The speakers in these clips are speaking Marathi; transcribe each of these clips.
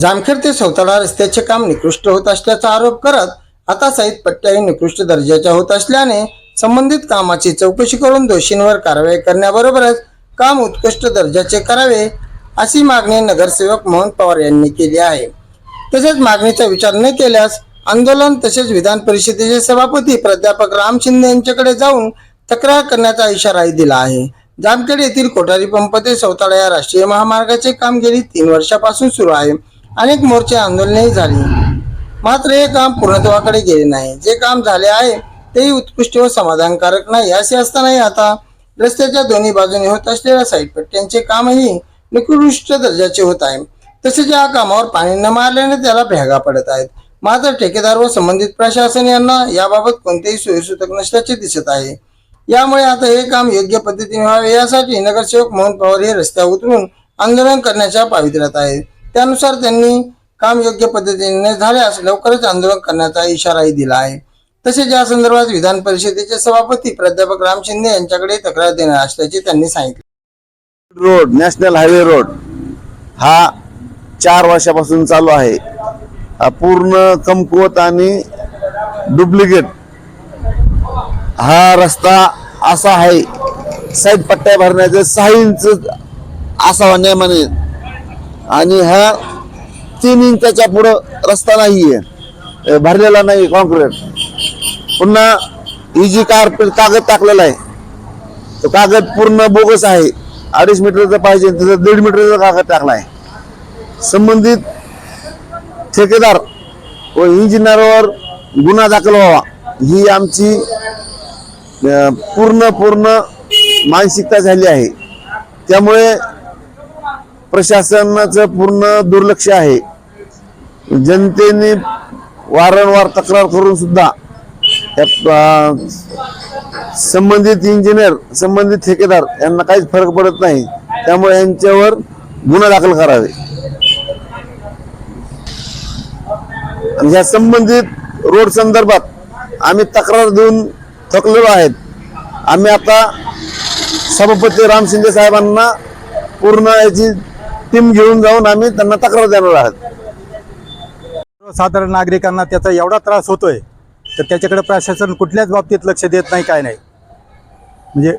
जामखेड ते सौताडा रस्त्याचे काम निकृष्ट होत असल्याचा आरोप करत आता साईद पट्ट्याही निकृष्ट दर्जाच्या होत असल्याने संबंधित कामाची चौकशी करून दोषींवर कारवाई करण्याबरोबरच काम उत्कृष्ट दर्जाचे करावे अशी मागणी नगरसेवक मोहन पवार यांनी केली आहे. तसेच मागणीचा विचार न केल्यास आंदोलन तसेच विधान परिषदेचे सभापती प्राध्यापक राम शिंदे यांच्याकडे जाऊन तक्रार करण्याचा इशाराही दिला आहे. जामखेड येथील कोठारी पंप ते सौताळा या राष्ट्रीय महामार्गाचे काम गेली तीन वर्षापासून सुरू आहे. अनेक मोर्चे आंदोलनेही झाली. मात्र हे काम पूर्णत्वाकडे गेले नाही. जे काम झाले आहे तेही उत्कृष्ट व समाधानकारक नाही. असे असतानाही आता रस्त्याच्या दोन्ही बाजूने होत असलेल्या साईडपट्ट्यांचे कामही निकृष्ट दर्जाचे होत आहे. तसेच या कामावर पाणी न मारल्याने त्याला भेगा पडत आहेत. मात्र ठेकेदार व संबंधित प्रशासन यांना याबाबत कोणतेही सोयीसूतक नसल्याचे दिसत आहे. यामुळे आता हे काम योग्य पद्धतीने व्हावे यासाठी नगरसेवक मोहन पवार हे रस्त्यावर उतरून आंदोलन करण्याच्या पावित्र्यात आहेत. त्यानुसार त्यांनी काम योग्य पद्धतीने झाल्यास लवकरच आंदोलन करण्याचा इशाराही दिला आहे. तसेच या संदर्भात विधान परिषदेचे सभापती प्राध्यापक राम शिंदे यांच्याकडे तक्रार देणार असल्याचे त्यांनी सांगितले. रोड नॅशनल हायवे रोड हा चार वर्षापासून चालू आहे. पूर्ण कमकुवत आणि डुप्लिकेट हा रस्ता असा आहे साईड पट्ट्या भरण्याचे सहा इंच असावा नियमाने आणि हा तीन इंचाच्या पुढं रस्ता नाहीये. भरलेला नाही कॉन्क्रीट पुन्हा ही जी कार्पेट कागद टाकलेला आहे तो कागद पूर्ण बोगस आहे. अडीच मीटरचा पाहिजे त्याचा दीड मीटरचा कागद टाकला आहे. संबंधित ठेकेदार व इंजिनियरवर गुन्हा दाखल व्हावा ही आमची पूर्ण पूर्ण मानसिकता झाली आहे. त्यामुळे प्रशासनाचं पूर्ण दुर्लक्ष आहे. जनतेने वारंवार तक्रार करून सुद्धा संबंधित इंजिनियर संबंधित ठेकेदार यांना काहीच फरक पडत नाही. त्यामुळे यांच्यावर गुन्हा दाखल करावे. आणि ह्या संबंधित रोड संदर्भात आम्ही तक्रार देऊन थकलेलो आहेत. आम्ही आता सभापती राम शिंदे साहेबांना पूर्ण याची टीम घेऊन जाऊन आम्ही त्यांना तक्रार देणार आहोत. सर्वसाधारण नागरिकांना त्याचा एवढा त्रास होतोय तर त्याच्याकडे प्रशासन कुठल्याच बाबतीत लक्ष देत नाही काय नाही. म्हणजे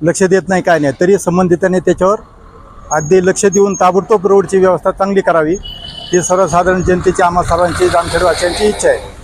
लक्ष देत नाही काय नाही. तरी संबंधितांनी त्याच्यावर अगदी लक्ष देऊन ताबडतोब रोडची व्यवस्था चांगली करावी. ही सर्वसाधारण जनतेची आम्हा सर्वांची जामखेडवासियांची इच्छा आहे.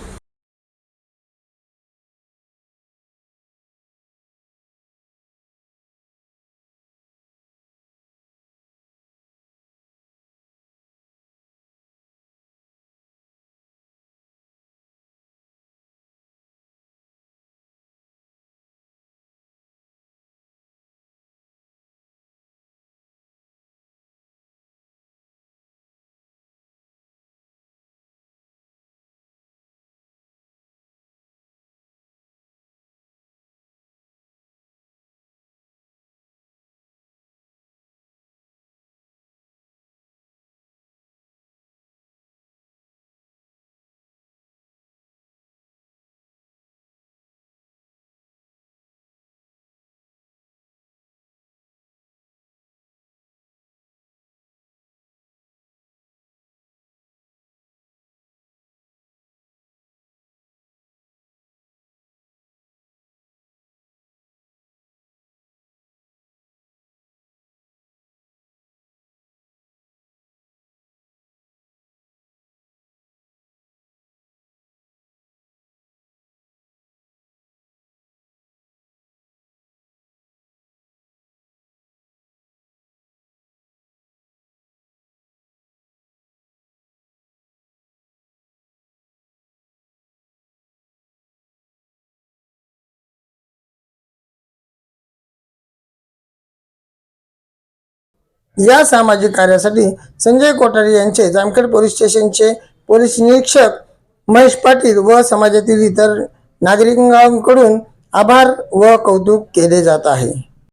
या सामाजिक कार्यासाठी संजय कोठारी यांचे जामखेड पोलीस स्टेशनचे पोलीस निरीक्षक महेश पाटील व समाजातील इतर नागरिकांकडून आभार व कौतुक केले जात आहे.